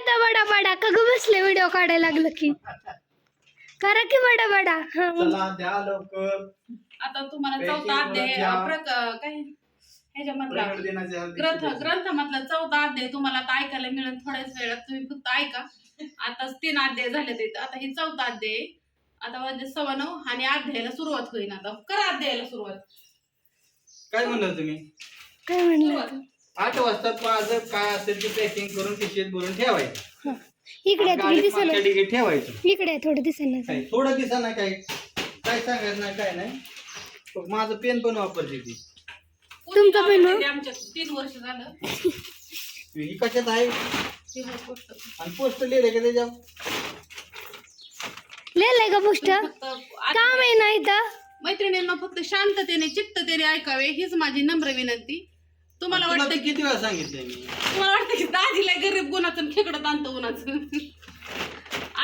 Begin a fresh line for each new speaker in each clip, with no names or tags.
आता बडा बडा का ग बसले व्हिडिओ काढायला लागलं की? करा की बडा बडा मग.
चला द्या लवकर.
आता तुम्हाला चौथा अध्याय. प्रक काय? ह्याच्यामधला
दिनाच्या
ग्रंथ
दिवशी
ग्रंथामधला चौथा अध्याय तुम्हाला आता ऐकायला मिळेल. थोड्याच वेळात तुम्ही फक्त ऐका. आता तीन अध्याय झाले ते. आता हे चौथा अध्याय. आहे. आता वाजले सव्वा नऊ आणि अध्यायाला सुरुवात होईल आता. करा अध्यायाला सुरुवात.
काय म्हणलं तुम्ही?
काय म्हणलं?
सुरुवात.
आठ वाजता माझं काय असेल ते पॅकिंग करून पिशवीत भरून ठेवायचं.
हा. इकडे आहे, थोडं
गाडीत
दिसेना
मागच्या डिगीत ठेवायचं.
इकडे थोडं दिसेना
काय थोडं दिसा ना काय काय सांगायचं नाही काय नाही. माझं पेन पण वापरते ती.
तुमचं पण?
आमच्या तीन वर्ष झालं.
ही कशात आहे? आणि पोस्ट लिहिले का त्याच्यावर?
लिहिलंय का पुष्ट
फक्त
काम आहे ना इथं?
मैत्रिणींना फक्त शांततेने चित्ततेने ऐकावे हीच माझी नम्र विनंती. तुम्हाला
तुला
वाटतं
ते किती वेळा सांगितलंय मी?
तुम्हाला वाटतं की दाजीला गरीब गुणाचं आणि खेकडं आणतं उन्हाचं?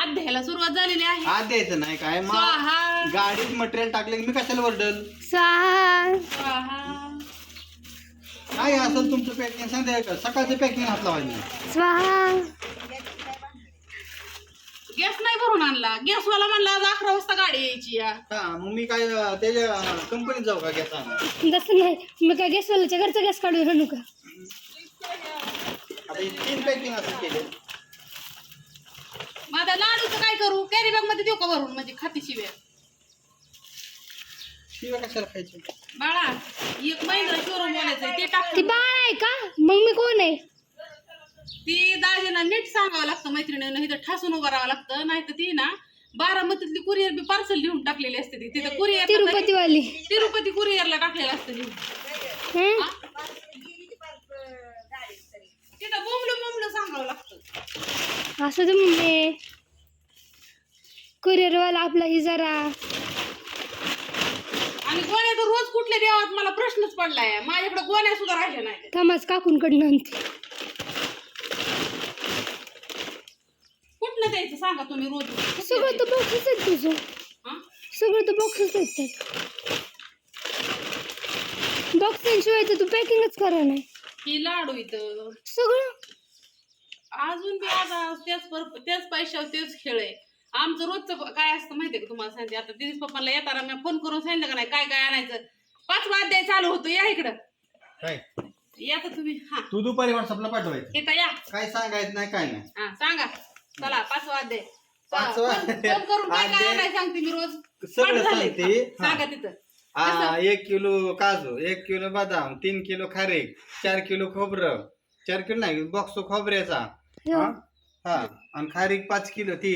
अध्यायाला सुरुवात झालेली आहे.
आज द्यायचं नाही काय? मग
स्वाहा.
गाडीत मटेरियल टाकलं की मी कशाला वरडल?
स्वाहा.
स्वाहा.
काय असेल तुमचं पॅकिंग सांगताय का सकाळचं पॅकिंग हात लावायचं.
स्वाहा.
गॅस भरून आणला गॅसवाला म्हणला आज अकरा वाजता गाडी यायची या.
हा मग मी काय अं, त्याच्या कंपनीत जाऊ का गॅस आणून?
तसं नाही. मी काय गॅस वाल्याच्या घरचा गॅस काढून आणू का
आता हे तीन पॅकिंग असं केले.
मग आता लाडूचं काय करू? कॅरी बॅगमध्ये देऊ का भरून? म्हणजे खाती शिव्या.
शिवाय कशाला खायचे
बाळा एक महिंद्रा शोरूम बोलायचंय. ते टाक
ती बाळ आहे का? मग मी कोण आहे?
ती दाजीला नीट सांगावं लागतं मैत्रिणीनं इथं ठासून उभं राहावं लागतं. नाही तर ती ना बारामतीतली कुरिअर बी पार्सल लिहून टाकलेली असते ती. तिथं कुरिअर
तिरुपतीवाली.
तिरुपती कुरिअरला टाकलेलं असतं लिहून? तिथं बोंबलं बोंबलं सांगावं लागतं.
असं तर मम्मी कुरिअरवाला आपला ही जरा
आणि गोण्या तर रोज कुठल्या देवात मला प्रश्नच पडलाय. माझ्याकडे गोण्या सुद्धा राहिल्या नाही
थमास काकूंकडनं आणते
कुठलं द्यायचं सांगा तुम्ही रोज
सगळं तर बॉक्सच आहेत तुझं.
हा?
सगळं तर बॉक्सच आहेत त्यात. बॉक्सांशिवाय तर तू पॅकिंगच करा नाही.
ही लाडू इथं.
सगळं?
अजून बी आता त्याच पर त्याच पैशावर तेच खेळ आहे. आमचं रोजचं काय असतं माहितीये का तुम्हाला सांगते आता दिनेश पप्पाला येताना मी फोन करून सांगितलं का नाही? काय काय आणायचं? पाच वाद्याय चालू होतो. या इकडं.
काय?
या तर तुम्ही हा.
तू दुपारी व्हॉट्सअपला पाठवायचं.
येता या.
काय सांगायचं नाही काय नाही.
हा सांगा. चला पाच वाद्य
पाच
फोन
वाद्य.
फोन करून काय काय
वाद्य.
आणायचं सांगते मी रोज
सगळं
पाठ झालंय.
सांगते.
हा, सांगा तिथं
आ, एक किलो काजू एक किलो बदाम तीन किलो खारीक चार किलो खोबरं चार किलो नाही बॉक्स खोबऱ्याचा
हो.
हा हा. आणि खारीक पाच किलो ती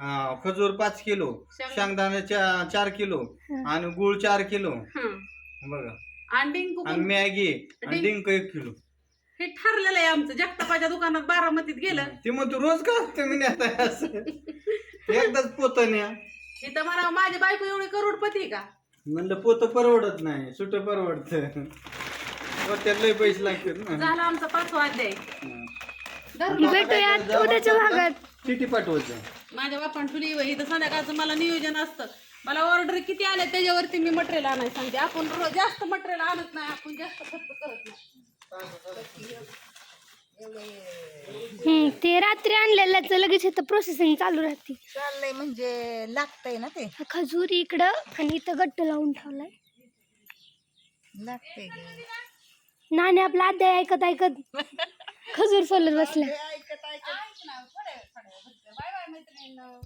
अं, खजूर पाच किलो
शेंग-
शेंगदाणे चा- चार किलो. आणि गुळ चार किलो
हा
बघा
आणि डिंकू
आणि मॅगी आणि.
डिंक
एक किलो
हे ठरलेलं आहे आमचं. जगतापाच्या दुकानात बारामतीत गेलं.
ते मग तू रोज का तुम्ही नेताय असं? एकदाच पोत न्या.
इथं मला माझी बायको एवढी करोडपती आहे का?
म्हणलं पोत परवडत नाही सुट परवडत. त्याला लय पैसे लागतात ना.
झाला आमचा पाचवा अध्याय.
हा.
उद्याच्या भागात.
चिठी पाठवायचं.
माझ्या बापान ठुली इथं संध्याकाळचं मला नियोजन असतं. मला ऑर्डर किती आले त्याच्यावरती मी मटेरियल आणायला सांगते. आपण रो- जास्त मटेरियल आणत नाही आपण जास्त खर्च करत नाही.
ते रात्री आणलेल्याच लगेच इथं प्रोसेसिंग चालू राहते.
चाललंय म्हणजे लागतंय ना ते?
हा खजूर इकडं आणि इथं गट्ट लावून ठेवलाय.
लागतंय
नाणे आपला अध्याय ऐकत ऐकत खजूर सोलत बसल्या
ऐकत ऐकत
बाय बाय मैत्रिणींनो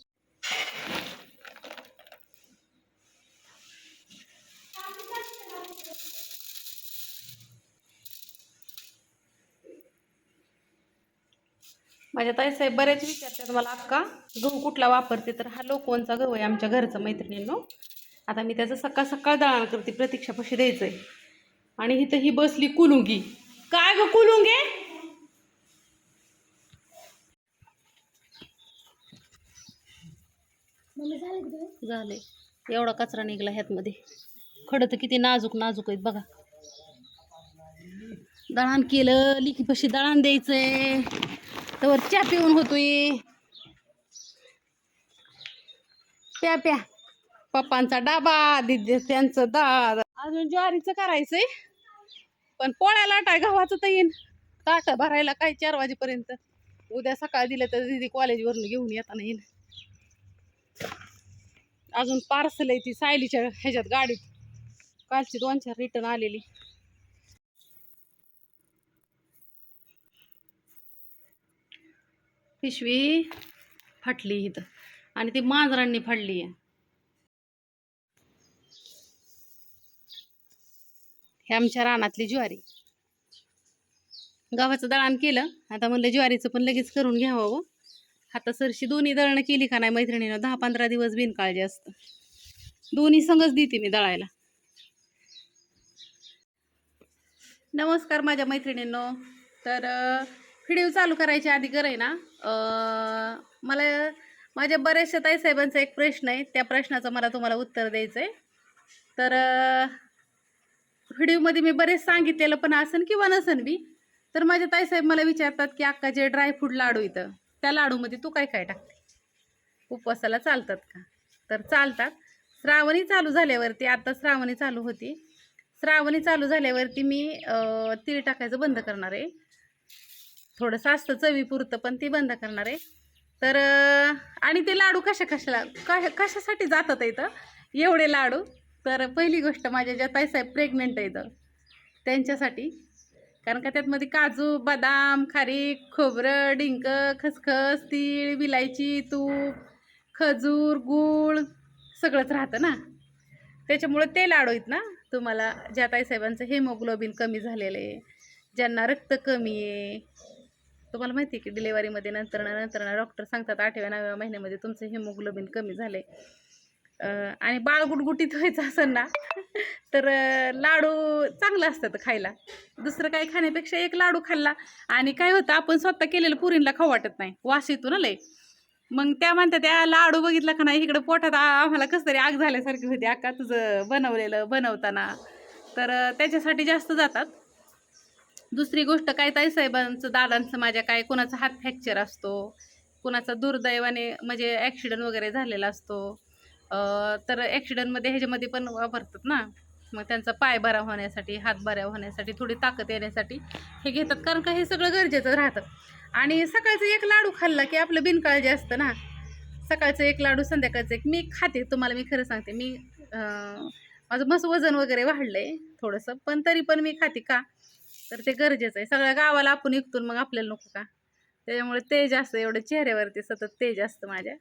माझ्या ताईसाहेब बरेच विचारतात मला अक्का गहू कुठला वापरते? तर हा लोकवनचा गहू आहे आमच्या घरचा मैत्रिणींनो. आता मी त्याचं सकाळ सकाळ दळण करते प्रतीक्षापाशी द्यायचं आहे आणि इथं ही बसली कुलुंगी. काय ग कुलुंगे? झाले एवढा कचरा निघाला ह्यातमध्ये. खडं तर किती नाजूक नाजूक आहेत बघा. दळण केलं लिखीपाशी दळण द्यायचंय. तर चहा पिऊन होतोय. प्या प्या. पप्पांचा डाबा दिदी त्यांचं दाद अजून ज्वारीचं करायचंय. पण पोळ्या लाटाय गव्हाचं तर येईन. ताट भरायला काय चार वाजेपर्यंत? उद्या सकाळ दिलं तर दिदी कॉलेजवरून घेऊन येताना येईन अजून पार्सल आहे ती सायलीच्या ह्याच्यात गाडीत. कालची दोन चार रिटर्न आलेली. पिशवी फाटली इथं. आणि ती मांजरांनी फाडली आहे. हे आमच्या रानातली ज्वारी. गव्हाचं दळण केलं. आता म्हणलं ज्वारीचं पण लगेच करून घ्यावं व आता सरशी दोन्ही दळणं केली का नाही मैत्रिणीनं? दहा पंधरा दिवस बिनकाळजी असतं. दोन्ही संगच देते मी दळायला. नमस्कार माझ्या मैत्रिणींनो. तर व्हिडिओ चालू करायच्या आधी आहे ना मला माझ्या बऱ्याचशा ताईसाहेबांचा एक प्रश्न आहे. त्या प्रश्नाचं मला तुम्हाला उत्तर द्यायचं आहे तर व्हिडिओमध्ये मी बरेच सांगितलेलं पण असन किंवा नसन बी तर माझ्या ताईसाहेब मला विचारतात की अक्काचे ड्रायफ्रूट लाडू इथं त्या लाडूमध्ये तू काय काय टाकते? उपवासाला चालतात का? तर चालतात. श्रावणी चालू झाल्यावरती आता श्रावणी चालू होती. श्रावणी चालू झाल्यावरती मी तीळ टाकायचं बंद करणार आहे. थोडंसं असतं चवीपुरतं पण ती बंद करणार आहे. तर आणि ते लाडू कशा कशाला का कशासाठी जातात इथं? एवढे लाडू. तर पहिली गोष्ट माझ्या ज्या ताईसाहेब प्रेग्नंट आहेत त्यांच्यासाठी. कारण का त्यातमध्ये काजू बदाम खारीक खोबरं डिंक खसखस तीळ विलायची तूप खजूर गूळ सगळंच राहतं ना. त्याच्यामुळे ते लाडू आहेत ना तुम्हाला ज्या ताईसाहेबांचं हेमोग्लोबिन कमी झालेलं आहे ज्यांना रक्त कमी आहे तुम्हाला माहिती आहे की डिलेवरीमध्ये नंतर नंतर डॉक्टर सांगतात आठव्या नवव्या महिन्यामध्ये तुमचं हिमोग्लोबिन कमी झालं आहे आणि बाळ गुटगुटीत व्हायचं असेल ना तर लाडू चांगलं असतात खायला. दुसरं काही खाण्यापेक्षा एक लाडू खाल्ला. आणि काय होतं आपण स्वतः केलेलं पुरींला खाऊ वाटत नाही. वास येतो ना लय मग त्या म्हणतात त्या लाडू बघितला का नाही? इकडं पोटात आम्हाला कसं तरी आग झाल्यासारखी होती. अक्का तुझं बनवलेलं बनवताना. तर त्याच्यासाठी जास्त जातात. दुसरी गोष्ट काय ताईसाहेबांचं दादांचं माझ्या काय कोणाचा हात फ्रॅक्चर असतो कोणाचा दुर्दैवाने म्हणजे ॲक्सिडंट वगैरे झालेला असतो. तर ॲक्सिडंटमध्ये ह्याच्यामध्ये पण वापरतात ना. मग त्यांचा पाय बरा होण्यासाठी हात बऱ्या होण्यासाठी थोडी ताकद येण्यासाठी हे घेतात. कारण का हे सगळं गरजेचं राहतं. आणि सकाळचं एक लाडू खाल्ला की आपलं बिनकाळजी असतं ना. सकाळचं एक लाडू संध्याकाळचं एक. मी खाते तुम्हाला मी खरं सांगते. मी माझं मस्त वजन वगैरे वाढलं आहे थोडंसं. पण तरी पण मी खाते का? तर ते गरजेचं आहे. सगळ्या गावाला आपण विकतून मग आपल्याला नको का? त्याच्यामुळे तेज असतं एवढं चेहऱ्यावरती सतत तेज असतं माझ्या.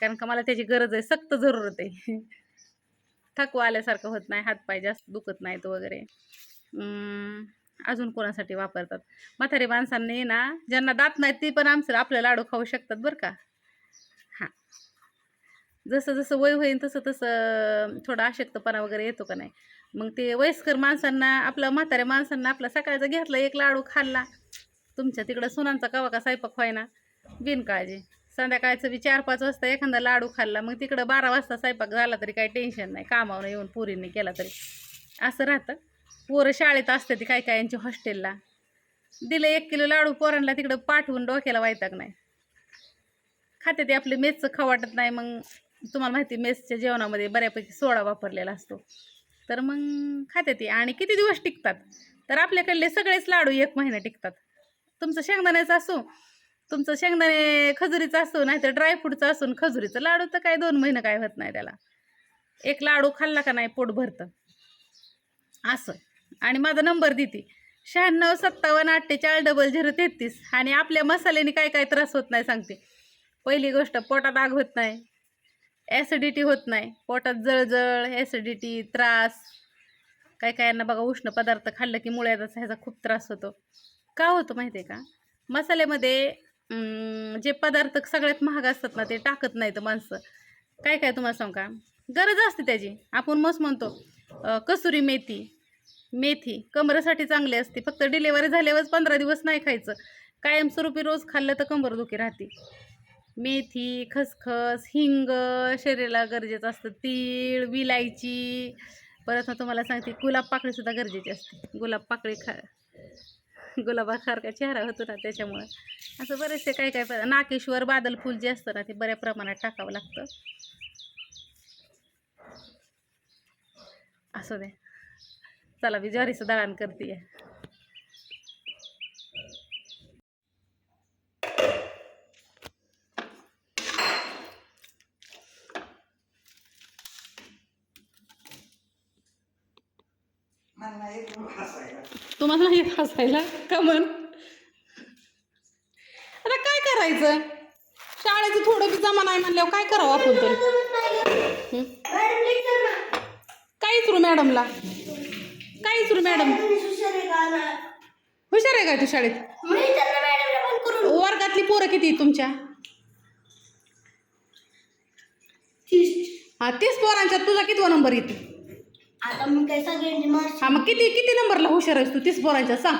कारण का मला त्याची गरज आहे सक्त जरूरत आहे. थकवा आल्यासारखं होत नाही हातपाय जास्त दुखत नाहीत वगैरे. अजून कोणासाठी वापरतात? म्हातारी माणसांनी ना ज्यांना दात नाहीत ती पण आमचं आपलं लाडू खाऊ शकतात बरं का? जसं जसं वय होईल तसं तसं थोडा अशक्तपणा वगैरे येतो का नाही? मग ते वयस्कर माणसांना आपल्या म्हाताऱ्या माणसांना आपला सकाळचा घेतला एक लाडू खाल्ला. तुमच्या तिकडं सुनांचा कवा का स्वयंपाक व्हायना बिनकाळजी. संध्याकाळचं बी चार पाच वाजता एखादा लाडू खाल्ला मग तिकडं बारा वाजता स्वयंपाक झाला तरी काही टेन्शन नाही. कामावर येऊन पुरींनी केला तरी. असं राहतं. पोरं शाळेत असते ती काय काय यांची हॉस्टेलला. दिलं एक किलो लाडू पोरांना तिकडं पाठवून डोक्याला वायताक नाही. खाते ते आपले मेचचं खवाटत नाही मग तुम्हाला माहिती मेसच्या जेवणामध्ये बऱ्यापैकी सोडा वापरलेला असतो. तर मग खाते ते. आणि किती दिवस टिकतात? तर आपल्याकडले सगळेच लाडू एक महिना टिकतात. तुमचं शेंगदाण्याचं असो तुमचं शेंगदाणे खजुरीचं असो नाहीतर ड्रायफ्रूटचं असून खजुरीचं लाडू तर काय दोन महिने काय होत नाही त्याला. एक लाडू खाल्ला का नाही पोट भरतं. असं. आणि माझा नंबर देते. शहाण्णव सत्तावन्न अठ्ठेचाळीस डबल झिरो तेहतीस. आणि आपल्या मसाल्याने काय काय त्रास होत नाही सांगते. पहिली गोष्ट पोटात आग होत नाही. ॲसिडिटी होत नाही. पोटात जळजळ ॲसिडिटी त्रास. काय काय यांना बघा उष्ण पदार्थ खाल्लं की मुळ्याचा ह्याचा खूप त्रास होतो. का होतो माहिती आहे का? मसाल्यामध्ये जे पदार्थ सगळ्यात महाग असतात ना ते टाकत नाहीत माणसं. काय काय तुम्हाला सांगू का? गरज असते त्याची. आपण मस्त म्हणतो कसुरी मेथी. मेथी कमरेसाठी चांगली असते. फक्त डिलेवरी झाल्यावरच पंधरा दिवस नाही खायचं. कायमस्वरूपी रोज खाल्लं तर कंबरदुखी राहते. मेथी खसखस हिंग शरीराला गरजेचं असतं तीळ विलायची. परत मग तुम्हाला सांगते गुलाब पाकळीसुद्धा गरजेची असते. गुलाब पाकळी खा गुलाबासारखा चेहरा होतो ना त्याच्यामुळं. असं बरेचसे काय काय प- नाकेश्वर बादल फुल जे असतं ना ते बऱ्या प्रमाणात टाकावं लागतं. असं दे. चला मी ज्वारीचं दळण करते तुम्हाला नाही येत हसायला? का म्हण आता काय करायचं? शाळेचं थोडं बी जमा नाही म्हणल्यावर काय करावं आपण तरी? हं? काय विचारू मॅडमला. काय विचारू मॅडम. हुशार आहे काय तू शाळेत? वर्गातली पोरं किती तुमच्या? हा तीस पोरांच्यात तुझा कितवा नंबर येतो?
आता मी काय सगळ्यांची मार्च
हा मग किती किती नंबरला हुशार आहेस तू? तीस पोरांच्या सांग.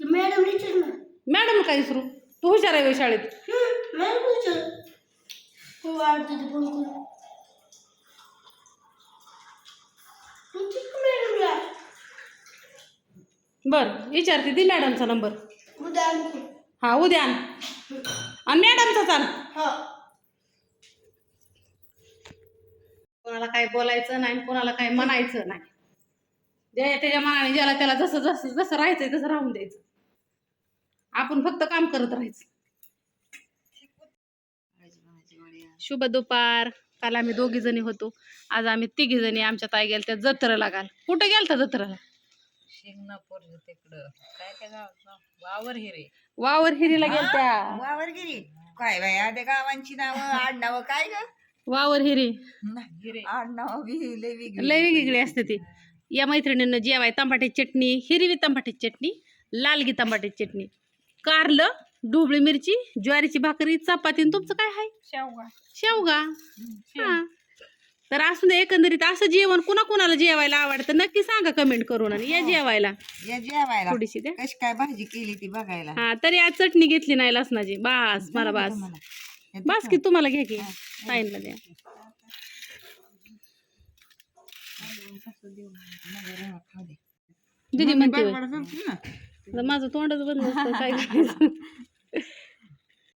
मॅडम विचार ना.
मॅडम काय विसरू? तू हुशार आहे होय शाळेत.
मॅडम विचार. तू वाढते ते फोन करून मॅडमला.
बरं विचारते ती मॅडमचा नंबर.
उद्या आणखी.
हा उद्या आण. आणि मॅडमचा चाल
हा.
कोणाला काय बोलायचं नाही कोणाला काय म्हणायचं नाही. जे त्याच्या मनाने ज्याला त्याला जसं जसं जसं राहायचंय तसं राहून द्यायचं. आपण फक्त काम करत राहायचं. शुभ दुपार. काल आम्ही दोघी जणी होतो. आज आम्ही तिघी जणी आमच्या ताई गेल्या त्या जत्रेला घाल कुठं गेलता जत्रेला?
शिंगणापूर तिकडं. काय त्या गावाचं नाव? वावर हिरे
वावर हिरीला गेलत्या.
वावरगिरी काय बाई आधी गावांची नावं आडनावं काय ग?
वावर हिरी.
हिरे. आडनावं बी लय वेगळी.
लय वेगवेगळी असते ती. या मैत्रिणींना जेवाय टमाट्याची चटणी हिरवी टमाट्याची चटणी लालगी टमाट्याची चटणी. कारलं ढोबळी मिरची ज्वारीची भाकरी चपाती तुमचं काय आहे
शेवगा.
शेवगा. हा. तर असू दे एकंदरीत असं जेवण कुणा कुणाला जेवायला आवडतं नक्की सांगा कमेंट करून आणि या जेवायला.
या जेवायला.
थोडीशी द्या.
कशी काय भाजी केली ती बघायला.
हा तरी आज चटणी घेतली नाही लसणाची. बास मला बास. बास की तुम्हाला घ्या की ताईंला द्या. दीदी म्हणते माझं तोंडच बंद काय करायचं?